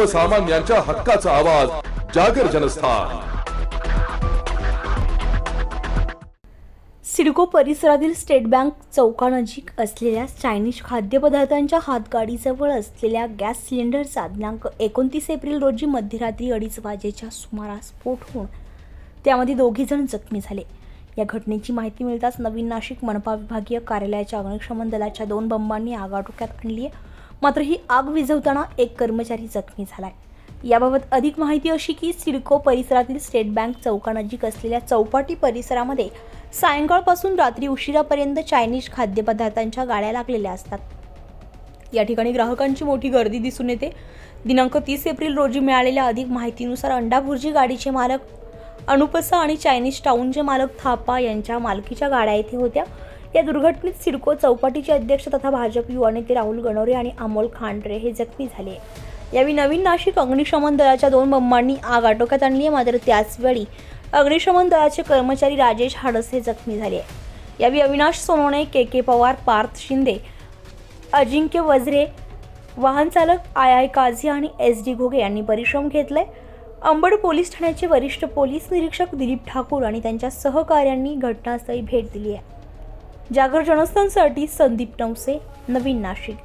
सर्वसामान्यांच्या हक्काचा आवाज जागर जनस्थान. सिडको परिसरातील स्टेट बँक चौकानजीक असलेल्या चायनीज खाद्यपदार्थांच्या हातगाडीजवळ असलेल्या गॅस सिलेंडरचा दिनांक एकोणतीस एप्रिल रोजी मध्यरात्री अडीच वाजेच्या सुमारास स्फोट होऊन त्यामध्ये दोघे जण जखमी झाले. या घटनेची माहिती मिळताच नवीन नाशिक मनपा विभागीय कार्यालयाच्या अग्निशमन दलाच्या दोन बंबांनी आगाडोक्यात आणली आहे. मात्र ही आग विझवताना एक कर्मचारी जखमी झालाय. याबाबत अधिक माहिती अशी की सिडको परिसरातील स्टेट बँक चौकानजीक असलेल्या चौपाटी परिसरामध्ये सायंकाळपासून रात्री उशिरापर्यंत चायनीज खाद्यपदार्थांच्या गाड्या लागलेल्या असतात. या ठिकाणी ग्राहकांची मोठी गर्दी दिसून येते. दिनांक तीस एप्रिल रोजी मिळालेल्या अधिक माहितीनुसार अंडाभुर्जी गाडीचे मालक अनुपसा आणि चायनीज टाऊनचे मालक थापा यांच्या मालकीच्या गाड्या येथे होत्या. या दुर्घटनेत सिडको चौपाटीचे अध्यक्ष तथा भाजप युवा नेते राहुल गणोरे आणि अमोल खांडरे हे जखमी झाले. यावेळी नवीन नाशिक अग्निशमन दलाच्या दोन बंबांनी आग आटोक्यात आणली आहे. मात्र त्याचवेळी अग्निशमन दलाचे कर्मचारी राजेश हाडस हे जखमी झाले. यावेळी अविनाश सोनवणे के के पवार पार्थ शिंदे अजिंक्य वज्रे वाहनचालक आय आय काझी आणि एस डी घोगे यांनी परिश्रम घेतले अंबड पोलीस ठाण्याचे वरिष्ठ पोलीस निरीक्षक दिलीप ठाकूर आणि त्यांच्या सहकाऱ्यांनी घटनास्थळी भेट दिली आहे. जागर जनस्थानसाठी संदीप नवसे नवीन नाशिक.